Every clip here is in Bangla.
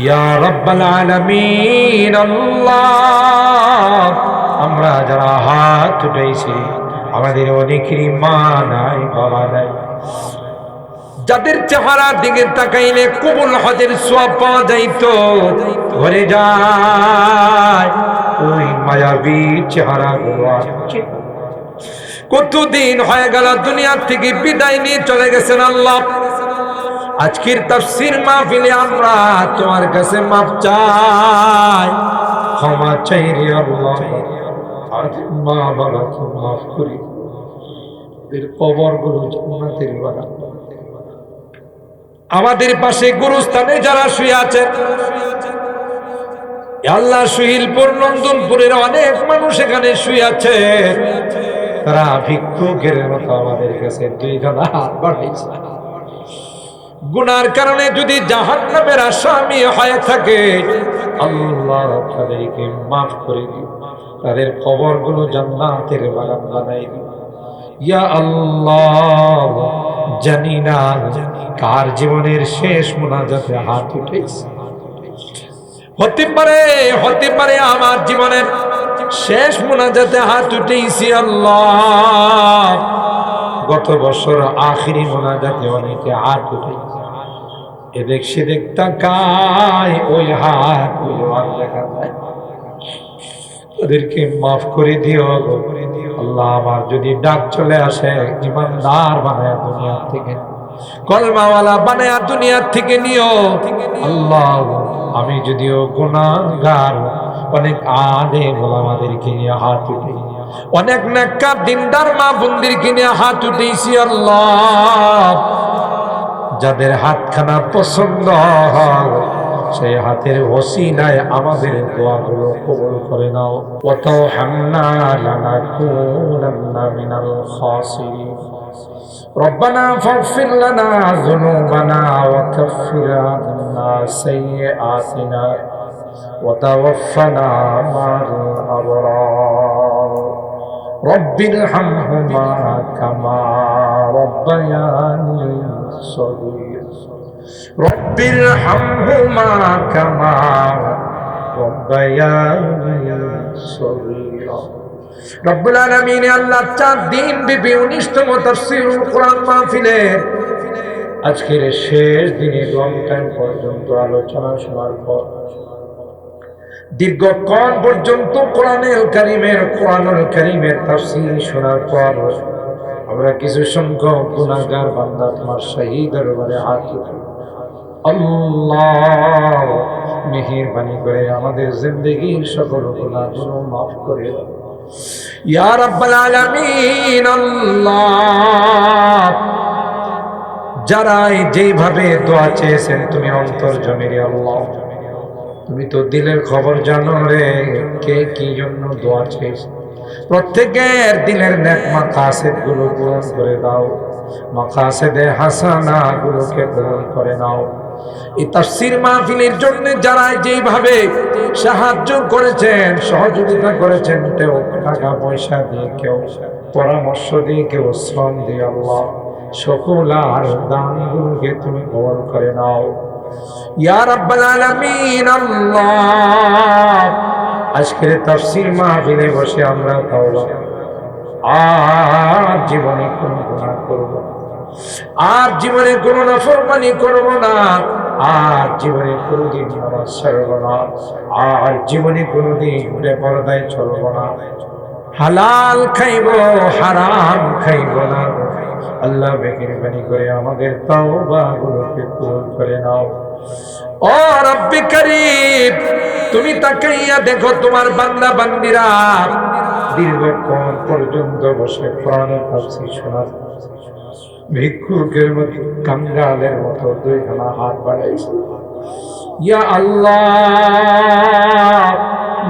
ইয়া আমরা যারা হাত উঠেছি আমাদের অনেকেরই মা নাই, বাবা নাই। যাদের চেহারার দিকে তাকাইলে কবুল হজের সব পাওয়া যাইতো, ঘরে যায়, ওই মায়াবী চেহারা কতদিন হয়ে গেল দুনিয়ার থেকে বিদায় নিয়ে চলে গেছেন আল্লাহ। আজকের তাফসীর মাহফিলে আমরা তোমার কাছে মাপ চাই। ক্ষমা চাই রে আল্লাহ। মা বাবাকে মাফ করি। এর কবরগুলো আমাদের পাশে গুরুস্থানে যারা শুয়ে আছেন আল্লাহ সুহিলপুর নন্দনপুরের অনেক মানুষ এখানে শুয়ে আছে। তারা ভিক্ষুকের মতো আমাদের কাছে দুই হাত বাড়াইছে। গুনার কারণে যদি জাহান নামের আসামি হয়ে থাকে, আল্লাহ তাদেরকে মাফ করে দিও। তাদের কবরগুলো জান্নাতের বাগান বানাই দিও। ইয়া আল্লাহ, জানি না কার জীবনের শেষ মোনাজাতে হাত উঠেছে। হতে পারে হতে পারে আমার জীবনের শেষ মোনাজাতে হাত উঠেছি আল্লাহ। গত বছর আখিরি মোনাজাতে অনেকে হাত উঠেছে এদেখ সেদেখ তাকায়, ওই হাত আর দেখা যায় ওদেরকে মাফ করে দিও। আল্লাহ আমার যদি ডাক চলে আসে, ইমানদার বানায় দুনিয়া থেকে। কলমাওয়ালা বানায় দুনিয়ার থেকে নিও। আল্লাহ, আমি যদিও গুণাগার অনেক আদে আমাদেরকে নিয়ে হাত উঠে অনেক নাক্কার দিনদার মা বন্দিরকে নিয়ে হাত উঠেছি আল্লাহ যাদের হাতখানা পছন্দ হয় সেই হাতের ওসিলায় আমাদের দোয়াগুলো কবুল করে নাও কত হান্না লানা কুনান্না মিনাল খাসিরিন ربنا فاغفر لنا ذنوبنا وكفر عنا سيئاتنا وتوفنا مع الأبرار رب ارحمهما كما ربياني صغير رب ارحمهما كما ربياني صغيرا রব্বুল আলামিন আল্লাহ চার দিন ব্যাপী উনিশতম তাফসীরুল কোরআন মাহফিলে আজকের শেষ দিনে লং টাইম পর্যন্ত আলোচনা শোনার পর দীর্ঘক্ষণ পর্যন্ত কোরআনের কারিমের, কোরআনুল কারিমের তাফসীর শোনার পর আমরা কিছু সংখ্যক গুনাহগার বান্দা তোমার শাহী দরবারে হাত আল্লাহ মেহেরবানি করে আমাদের জিন্দগির সকল গুনাহগুলো মাফ করে দাও। ইয়া রাব্বাল আলামিন, আল্লাহ যারা যেইভাবে দোয়া চেয়েছেন, তুমি অন্তর জমিরে আল্লাহ তুমি তো দিলের খবর জানো রে, কে কি জন্য দোয়া চেয়েছে? প্রত্যেকের দিলের নেক মাকাসেদগুলো পূরণ করে দাও। মাকাসেদে হাসানা গুলোকে পূরণ করে নাও। এই তাফসীর মাহফিলের জন্য যারা যেইভাবে সাহায্য করেছেন, সহযোগিতা করেছেন কেউ টাকা পয়সা দিয়ে কেউ, পরামর্শ দিয়ে কেউ শ্রম দিয়ে আল্লাহ সকল আর দানগুলোকে তুমি গ্রহণ করে নাও। আজকের তাফসীর মাহফিলে বসে আমরা তাওবা। আর জীবনে কোনো গুনাহ করব। আর জীবনে কোনো নাফরমানি করব না। আর জীবনে কোনোদিন নামাজ ছাড়ব না। আর জীবনে কোনোদিন ঘুরে পর্দায় চলব না। হালাল খাইব, হারাম খাইব না। আল্লাহ মেহরবানি করে আমাদের তাওবা গুলোকে পূরণ করে নাও। ও রব্বি করিম, তুমি তাকাইয়া দেখো তোমার বান্দা বান্দিরা দীর্ঘক্ষণ পর্যন্ত বসে কোরআনের তাফসীর শোনা ভিক্ষুকের মতো কাঙ্গালের মতো দুইখানা হাত বাড়াইছে। ইয়া আল্লাহ,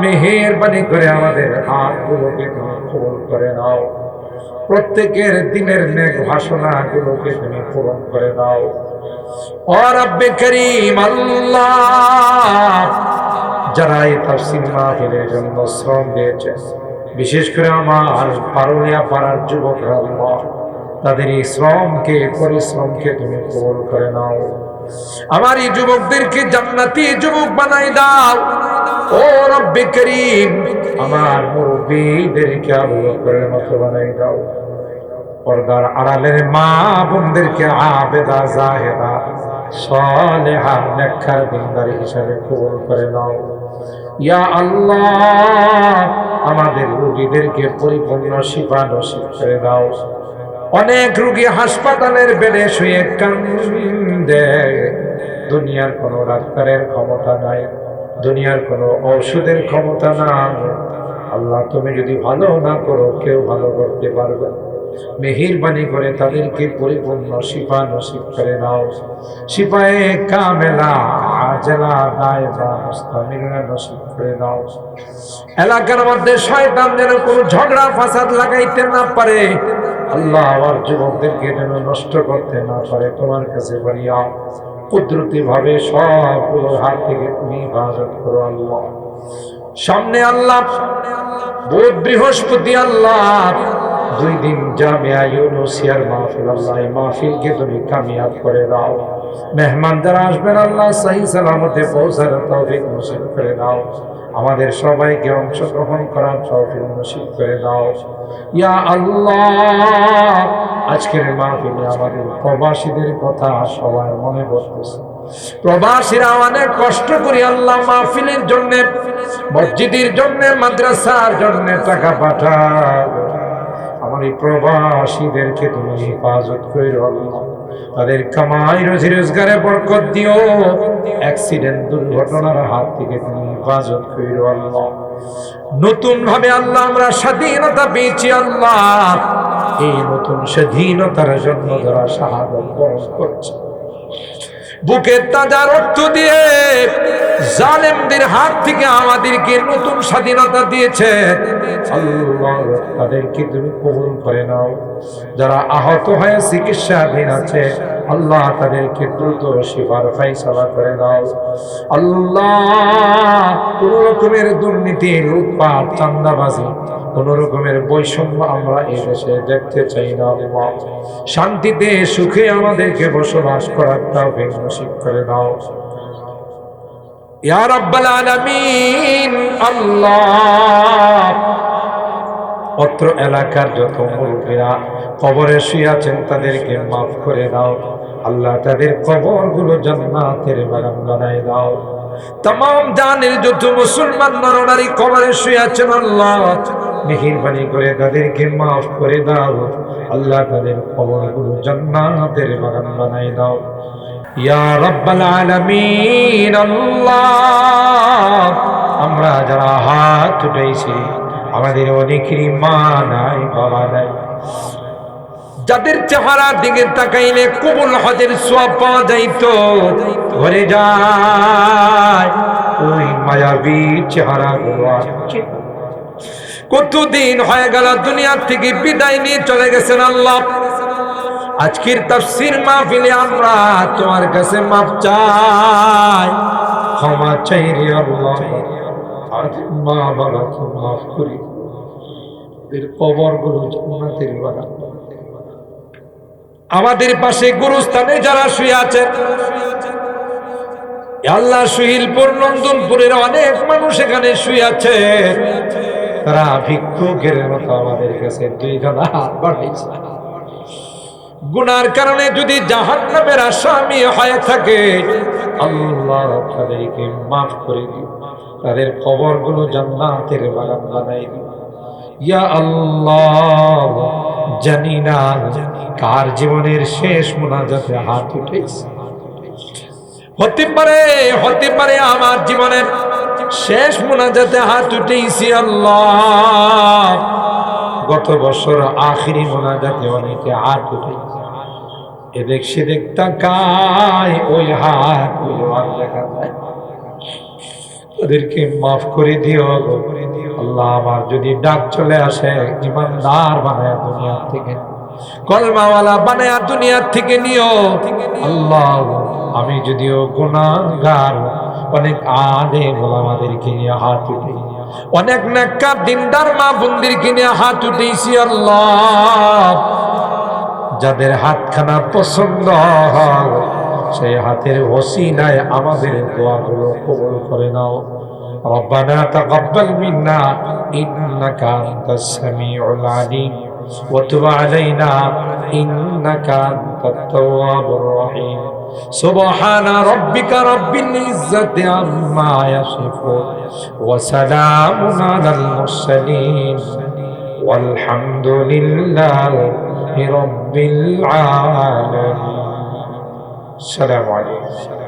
মেহেরবানি করে আমাদের হাতগুলোকে তুমি করে নাও। প্রত্যেকের দিনের নেক ভাষণা গুলোকে তুমি পূরণ করে দাও। ও করিম যারা এই তাফসীর মাহফিলের জন্য শ্রম দিয়েছে বিশেষ করে আমার পারুলিয়া পাড়ার যুবকরা তাদের এই শ্রমকে, পরিশ্রমকে তুমি কবুল করে নাও। আমার এই যুবকদেরকে জান্নাতি যুবক বানাই দাও। ও রব্বে করিম, আমার মুরব্বীদেরকে আবু বকরের দাও। পর্দার আড়ালের মা বোনদেরকে আবেদা, জাহেদা সলেহা নেককার দিনদার হিসাবে কবুল করে নাও। ইয়া আল্লাহ, আমাদের রুগীদেরকে পরিপূর্ণ শিফা নসিব করে দাও। অনেক রুগী হাসপাতালের বেডে শুয়ে কান্দে। দুনিয়ার কোনো ডাক্তারের ক্ষমতা নাই, দুনিয়ার কোনো ঔষধের ক্ষমতা নাই। আল্লাহ, তুমি যদি ভালো না করো, কেউ ভালো করতে পারবে। মেহেরবানি করে তাদেরকে পরিপূর্ণ শিফা নসিব করে নাও। শিফায়ে কামেলা, আজলা গায়বা মুস্তামিলা নসিব করে নাও। এলাকার মধ্যে শয়তান যেন কোনো ঝগড়া, ফাসাদ লাগাইতে না পারে। আল্লাহ আমার যুবকদেরকে যেন নষ্ট করতে না পারে। তোমার কাছে বলিয়া কুদরতি ভাবে সবগুলো হাত থেকে তুমি হেফাজত করো আল্লাহ। সামনে আল্লাহ বৃহস্পতি আল্লাহ, দুই দিন জামিয়া ইউনুসিয়ার মাহফিল, আল্লাহ মাহফিলকে তুমি কামিয়াব করে দাও। মেহমান যারা আসবেন আল্লাহ, সহি সালামতে পৌঁছার তৌফিক নসিব করে দাও। আমাদের সবাইকে অংশগ্রহণ করার তৌফিক নসিব করে দাও। ইয়া আল্লাহ, আজকের মাহফিলে আমাদের প্রবাসীদের কথা সবাই মনে করতেছে প্রবাসীরা অনেক কষ্ট করি আল্লাহ মাহফিলের জন্য, মসজিদের জন্য, মাদ্রাসার জন্য টাকা পাঠাও আমার এই প্রবাসীদেরকে তুমি হেফাজত করে তাদের কামাই, রোজি রোজগারে বরকত দিও। অ্যাক্সিডেন্ট, দুর্ঘটনার হাত থেকে তুমি হেফাজত করে নতুন ভাবে আল্লাহ আমরা স্বাধীনতা পেয়েছি আল্লাহ। এই নতুন স্বাধীনতার জন্য শাহাদত বরণ করছে বুকের তাজা রক্ত দিয়ে জালেমদের হাত থেকে আমাদেরকে নতুন স্বাধীনতা দিয়েছে। তাদেরকে তুমি কবুল করে নাও। যারা আহত হয়ে চিকিৎসাধীন আছে, আল্লাহ তাদেরকে দ্রুত শিফার ফাইসালা করে দাও আল্লাহ কোন রকমের দুর্নীতি, লুটপাট চান্দাবাজি কোন রকমের বৈষম্য আমরা এই দেশে দেখতে চাই না শান্তিতে, সুখে আমাদেরকে বসবাস করার তাও নসিব করে দাও। ইয়া আলামিন, আল্লাহ। অত্র এলাকার যত মুরব্বীরা কবরে শুয়ে আছেন, তাদেরকে মাফ করে দাও। আল্লাহ তাদের কবরগুলো জান্নাতের বাগান বানায় দাও। তাম জানের যত মুসলমান নরনারী কবরে শুয়ে আছেন, আল্লাহ। মেহেরবানি করে তাদেরকে মাফ করে দাও। আল্লাহ তাদের কবরগুলো জান্নাতের বাগান বানাই দাও। ইয়া রাব্বাল আলামিন, আল্লাহ, আমরা যারা হাত উঠেছি আমাদের অনেকেরই মা নাই, বাবা নাই। যাদের চেহারা দিকে তাকাইলে কবুল হজের সব পাওয়া যাইতো, ঘরে যায়, ওই মায়াবী চেহারা গুলো কতদিন হয়ে গেল দুনিয়ার থেকে বিদায় নিয়ে চলে গেছেন আল্লাহ? আজকের তাফসীর মাহফিলে আমরা তোমার কাছে মাপ চাই। ক্ষমা চাই রে আল্লাহ। মা মাফ করি। এর কবরগুলো আমাদের পাশে গুরুস্থানে যারা শুয়ে আছেন আল্লাহ সুহিলপুর, নন্দনপুরের অনেক মানুষ এখানে শুয়ে আছে তারা ভিক্ষুকের মতো আমাদের কাছে দুই খানা হাত বাড়াইছে। গুনার কারণে যদি জাহান নামের আসামি হয়ে থাকে, আল্লাহ তাদেরকে মাফ করে দিও তাদের কবরগুলো জান্নাতের বাগান বানাই দিও ইয়া আল্লাহ, জানি না কার জীবনের শেষ মোনাজাতে হাত উঠেছে। হতে পারে হতে পারে আমার জীবনের শেষ মোনাজাতে হাত উঠেছি আল্লাহ। গত বছর আখিরি মোনাজাতে অনেকে হাত উঠেছে এদেখ সেদেখ তাকায়, ওই হাত আর দেখা যায় ওদেরকে মাফ করে দিও। আল্লাহ আমার যদি ডাক চলে আসে, ইমানদার বানায় দুনিয়া থেকে। কলমাওয়ালা বানায় দুনিয়ার থেকে নিও। আল্লাহ, আমি যদিও গুণাগার অনেক আদে আমাদেরকে নিয়ে হাত উঠে অনেক নাক্কার দিনদার মা বন্দিরকে নিয়ে হাত উঠেছি আল্লাহ যাদের হাতখানা পছন্দ হয় সেই হাতের ওসিলায় আমাদের দোয়াগুলো কবুল করে নাও ربنا تقبل منا إنك أنت السميع العليم وتب علينا إنك أنت التواب الرحيم سبحان ربك رب العزة عما يصفون وسلام على المرسلين والحمد لله رب العالمين السلام عليكم